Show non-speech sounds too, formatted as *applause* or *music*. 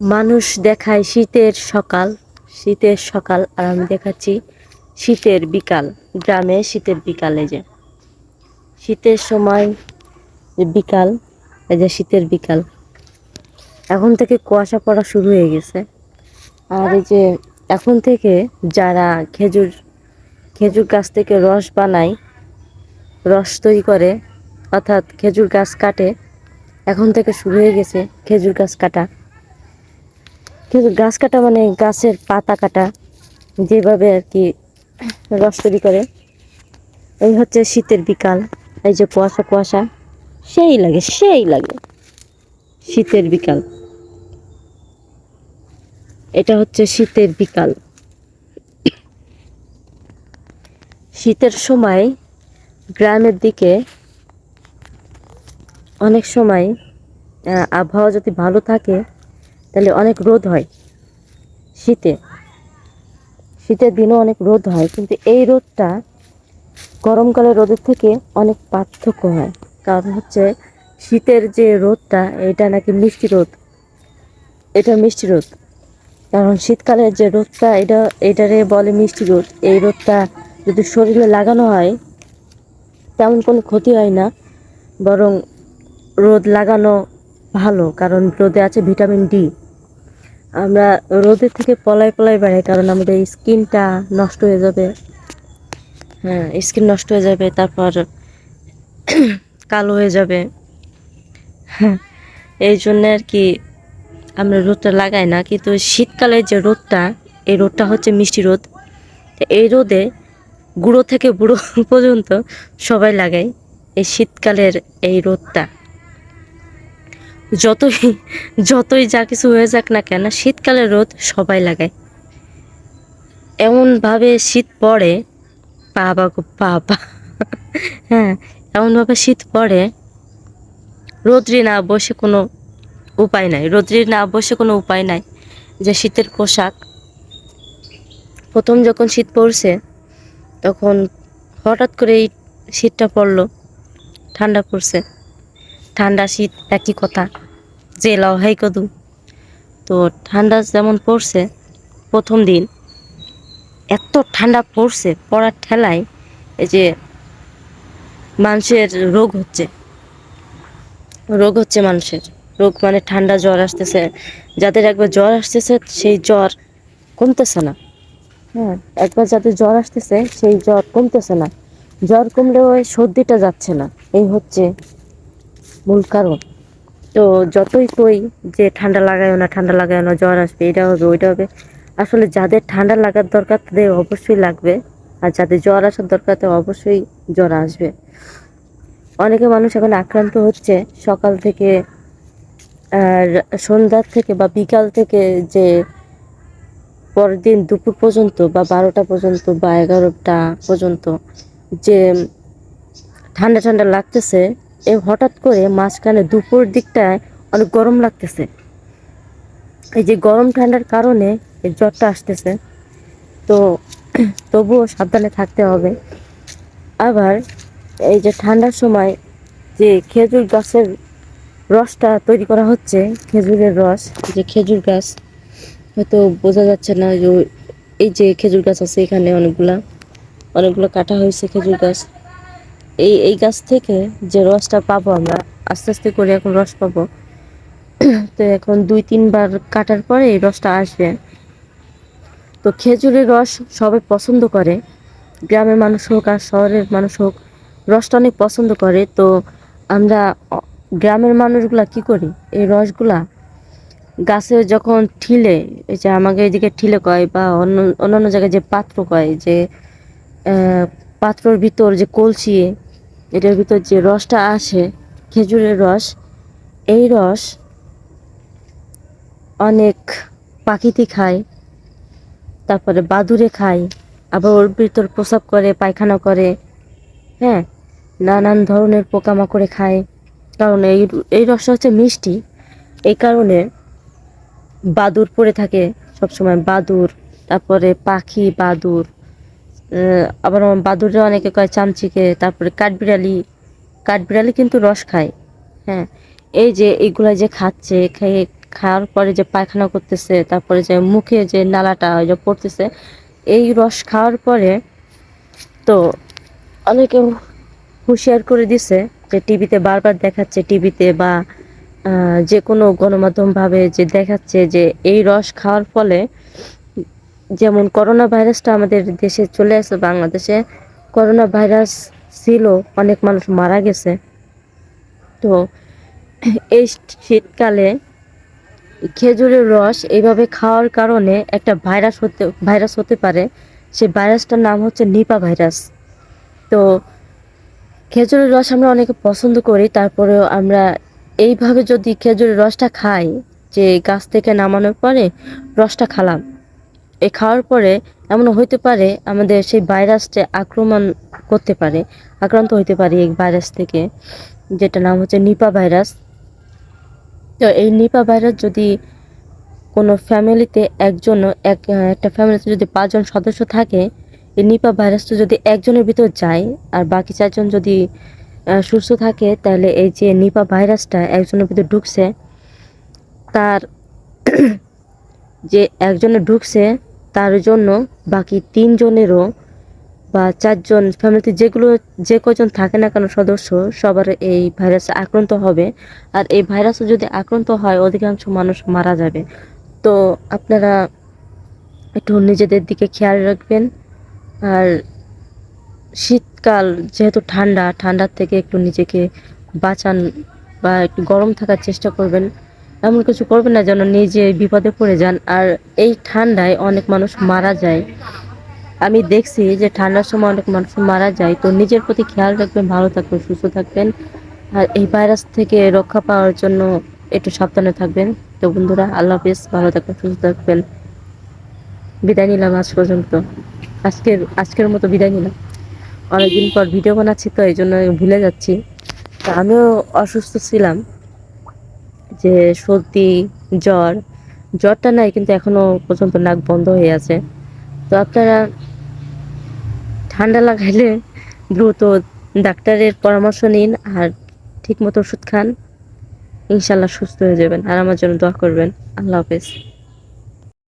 মানুষ দেখায় শীতের সকাল। শীতের সকাল আর আমি দেখাচ্ছি শীতের বিকাল। গ্রামে শীতের বিকালে যে। শীতের সময় বিকাল, এই যে শীতের বিকাল। এখন থেকে কুয়াশা পড়া শুরু হয়ে গেছে। আর এই যে এখন থেকে যারা খেজুর খেজুর গাছ থেকে রস বানায়, রস তৈরি করে, অর্থাৎ খেজুর গাছ কাটে, এখন থেকে শুরু হয়ে গেছে খেজুর গাছ কাটা। খেজুর গাছ কাটা মানে গাছের পাতা কাটা, যেভাবে আর কি রস তৈরি করে, এই হচ্ছে শীতের বিকাল, এই যে কুয়াশা কুয়াশা, সেই লাগে সেই লাগে, শীতের বিকাল। এটা হচ্ছে শীতের বিকাল। শীতের সময় গ্রামের দিকে অনেক সময় আবহাওয়া যদি ভালো থাকে তাহলে অনেক রোদ হয় শীতে। শীতের দিনও অনেক রোদ হয়, কিন্তু এই রোদটা গরমকালের রোদের থেকে অনেক পার্থক্য হয়। কারণ হচ্ছে শীতের যে রোদটা, এটা নাকি মিষ্টি রোদ। এটা মিষ্টি রোদ। কারণ শীতকালের যে রোদটা, এটা, এটারে বলে মিষ্টি রোদ। এই রোদটা যদি শরীরে লাগানো হয়, তেমন কোনো ক্ষতি হয় না। বরং রোদ লাগানো ভালো, কারণ রোদে আছে ভিটামিন ডি। আমরা রোদের থেকে পলাই পলাই বেড়াই কারণ আমাদের স্কিনটা নষ্ট হয়ে যাবে। হ্যাঁ স্কিন নষ্ট হয়ে যাবে তারপর কালো হয়ে যাবে। হ্যাঁ, এই জন্য আর কি আমরা রোদটা লাগাই না কিন্তু শীতকালের যে রোদটা এই রোদটা হচ্ছে মিষ্টি রোদ। এই রোদে গুঁড়ো থেকে বুড়ো *laughs* পর্যন্ত সবাই লাগায় এই শীতকালের এই রোদটা। যতই যতই যা কিছু হয়ে যাক না কেন, শীতকালে রোদ সবাই লাগায়। এমনভাবে শীত পড়ে, বাবা গো বাবা। হ্যাঁ এমনভাবে শীত পড়ে, রোদ্রি না বসে কোনো উপায় নাই। রোদ্রি না বসে কোনো উপায় নাই যে শীতের পোশাক। প্রথম যখন শীত পড়ছে, তখন হঠাৎ করে এই শীতটা পড়ল, ঠান্ডা পড়ছে। ঠান্ডা শীত একই কথা। যে লাও হাই কদু। তো ঠান্ডা যেমন পড়ছে, প্রথম দিন এত ঠান্ডা পড়ছে, পড়ার ঠেলায় এই যে মানুষের রোগ হচ্ছে। রোগ হচ্ছে মানুষের। রোগ মানে ঠান্ডা জ্বর আসতেছে। যাদের একবার জ্বর আসতেছে, সেই জ্বর কমতেছে না। হ্যাঁ একবার যাদের জ্বর আসতেছে, সেই জ্বর কমতেছে না। জ্বর কমলেও ওই সর্দিটা যাচ্ছে না। এই হচ্ছে মূল কারণ। তো যতই কই যে ঠান্ডা লাগায় না, ঠান্ডা লাগায় না, জ্বর আসবে, এটা হবে, ওইটা হবে। আসলে যাদের ঠান্ডা লাগার দরকার তাদের অবশ্যই লাগবে, আর যাদের জ্বর আসার দরকার তাদের অবশ্যই জ্বর আসবে। অনেকে মানুষ এখন আক্রান্ত হচ্ছে সকাল থেকে, আর সন্ধ্যার থেকে বা বিকাল থেকে যে পরের দিন দুপুর পর্যন্ত বা বারোটা পর্যন্ত বা এগারোটা পর্যন্ত যে ঠান্ডা ঠান্ডা লাগতেছে এ হঠাৎ করে মাঝখানে দুপুর দিকটায় অনেক গরম লাগতেছে। এই যে গরম ঠান্ডার কারণে এই জ্বরটা আসতেছে। তো তবুও সাবধানে থাকতে হবে। আবার এই যে ঠান্ডার সময় যে খেজুর গাছের রসটা তৈরি করা হচ্ছে, খেজুরের রস যে খেজুর গাছ, হয়তো বোঝা যাচ্ছে না যে এই যে খেজুর গাছ আছে এখানে অনেকগুলা, অনেকগুলো কাটা হয়েছে খেজুর গাছ। এই এই গাছ থেকে যে রসটা পাবো আমরা, আস্তে আস্তে করে এখন রস পাবো। *clears throat* তো এখন দুই, তিনবার কাটার পরে এই রসটা আসবে। তো খেজুরের রস সবাই পছন্দ করে, গ্রামের মানুষ হোক আর শহরের মানুষ হোক, রসটা অনেক পছন্দ করে। তো আমরা গ্রামের মানুষগুলা কি করি? এই রসগুলা গাছে যখন ঠিলে, এই যে আমাকে এদিকে ঠিলে কয় বা অন্য, অন্যান্য জায়গায় যে পাত্র কয় যে পাত্রর ভিতর যে কলসি এটার ভিতর যে রসটা আসে, খেজুরের রস, এই রস অনেক পাখিতে খায়, তারপরে বাদুরে খায়, আবার ওর ভিতর প্রসাব করে, পায়খানা করে হ্যাঁ নানান ধরনের পোকামাকড়ে খায়। কারণ এই এই রসটা হচ্ছে মিষ্টি। এই কারণে বাদুর পড়ে থাকে সবসময়, বাদুর, তারপরে পাখি বাদুর। আবার বাদুরে অনেকে কয় চামচিকে, তারপরে কাঠবিড়ালি কাঠবিড়ালি কিন্তু রস খায়। হ্যাঁ এই যে এইগুলা যে খাচ্ছে, খেয়ে খাওয়ার পরে যে পায়খানা করতেছে, তারপরে যে মুখে যে নালাটা ওই যে পড়তেছে, এই রস খাওয়ার পরে তো অনেকে হুঁশিয়ার করে দিছে যে টিভিতে বারবার দেখাচ্ছে, টিভিতে বা যে কোনো গণমাধ্যমভাবে যে দেখাচ্ছে যে এই রস খাওয়ার ফলে যেমন করোনা ভাইরাসটা আমাদের দেশে চলে আসে, বাংলাদেশে করোনা ভাইরাস ছিল, অনেক মানুষ মারা গেছে। তো এই শীতকালে খেজুরের রস এইভাবে খাওয়ার কারণে একটা ভাইরাস হতে ভাইরাস হতে পারে। সেই ভাইরাসটার নাম হচ্ছে নিপা ভাইরাস। তো খেজুরের রস আমরা অনেকে পছন্দ করি, তারপরেও আমরা এইভাবে যদি খেজুরের রসটা খাই, যে গাছ থেকে নামানোর পরে রসটা খালাম এই খাওয়ার পরে এমন হইতে পারে আমাদের সেই ভাইরাসটা আক্রমণ করতে পারে, আক্রান্ত হইতে পারে এই ভাইরাস থেকে, যেটা নাম হচ্ছে নিপা ভাইরাস। তো এই নিপা ভাইরাস যদি কোনো ফ্যামিলিতে একজন, এক, একটা ফ্যামিলিতে যদি পাঁচজন সদস্য থাকে, এই নিপা ভাইরাসটা যদি একজনের ভিতর যায় আর বাকি চারজন যদি সুস্থ থাকে, তাহলে এই যে নিপা ভাইরাসটা একজনের ভিতর ঢুকছে, তার *clears throat* যে একজনে ঢুকছে তার জন্য বাকি তিনজনেরও বা চারজন ফ্যামিলিতে যেগুলো, যে কজন থাকে না কেন সদস্য, সবার এই ভাইরাসে আক্রান্ত হবে। আর এই ভাইরাসে যদি আক্রান্ত হয়, অধিকাংশ মানুষ মারা যাবে। তো আপনারা একটু নিজেদের দিকে খেয়াল রাখবেন। আর শীতকাল যেহেতু ঠান্ডা, ঠান্ডার থেকে একটু নিজেকে বাঁচান বা একটু গরম থাকার চেষ্টা করবেন। এমন কিছু করবেন না যেন নিজে বিপদে পড়ে যান। আর এই ঠান্ডায় অনেক মানুষ মারা যায়। আমি দেখছি যে ঠান্ডার সময় অনেক মানুষ মারা যায়। তো নিজের প্রতি খেয়াল রাখবেন, ভালো থাকবেন, সুস্থ থাকবেন। আর এই ভাইরাস থেকে রক্ষা পাওয়ার জন্য একটু সাবধানে থাকবেন। তো বন্ধুরা, আল্লাহ হাফিজ, ভালো থাকবেন, সুস্থ থাকবেন। বিদায় নিলাম আজ পর্যন্ত। আজকের আজকের মতো বিদায় নিলাম। অনেকদিন পর ভিডিও বানাচ্ছি, তো এই জন্য ভুলে যাচ্ছি। তা আমিও অসুস্থ ছিলাম। যে সর্দি, জ্বর, জ্বরটা নাই কিন্তু এখনও পর্যন্ত নাক বন্ধ হয়ে আছে। তো আপনারা ঠান্ডা লাগাইলে দ্রুত ডাক্তারের পরামর্শ নিন আর ঠিক মতো ওষুধ খান। ইনশাল্লাহ সুস্থ হয়ে যাবেন। আর আমার জন্য দোয়া করবেন। আল্লাহ হাফেজ।